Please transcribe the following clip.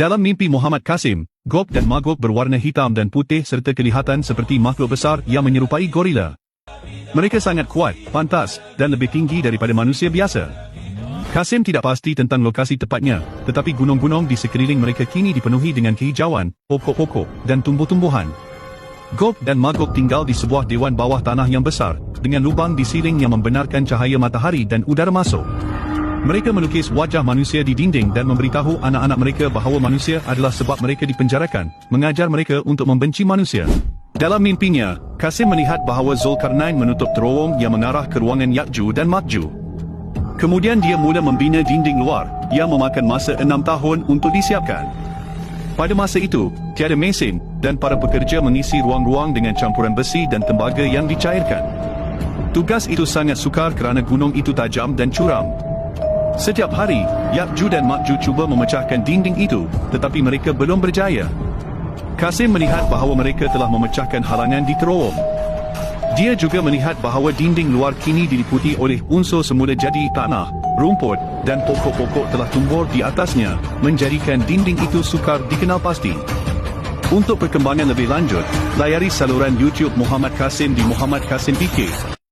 Dalam mimpi Muhammad Kasim, Gop dan Magok berwarna hitam dan putih serta kelihatan seperti makhluk besar yang menyerupai gorila. Mereka sangat kuat, pantas, dan lebih tinggi daripada manusia biasa. Kasim tidak pasti tentang lokasi tepatnya, tetapi gunung-gunung di sekeliling mereka kini dipenuhi dengan kehijauan, pokok-pokok, dan tumbuh-tumbuhan. Gop dan Magok tinggal di sebuah dewan bawah tanah yang besar, dengan lubang di siling yang membenarkan cahaya matahari dan udara masuk. Mereka melukis wajah manusia di dinding dan memberitahu anak-anak mereka bahawa manusia adalah sebab mereka dipenjarakan, mengajar mereka untuk membenci manusia. Dalam mimpinya, Kasim melihat bahawa Zulkarnain menutup terowong yang mengarah ke ruangan Yakju dan Makju. Kemudian dia mula membina dinding luar, yang memakan masa enam tahun untuk disiapkan. Pada masa itu, tiada mesin dan para pekerja mengisi ruang-ruang dengan campuran besi dan tembaga yang dicairkan. Tugas itu sangat sukar kerana gunung itu tajam dan curam. Setiap hari, Yakju dan Makju cuba memecahkan dinding itu, tetapi mereka belum berjaya. Kasim melihat bahawa mereka telah memecahkan halangan di terowong. Dia juga melihat bahawa dinding luar kini diliputi oleh unsur semula jadi tanah, rumput dan pokok-pokok telah tumbuh di atasnya, menjadikan dinding itu sukar dikenal pasti. Untuk perkembangan lebih lanjut, layari saluran YouTube Muhammad Kasim di Muhammad Kasim PK.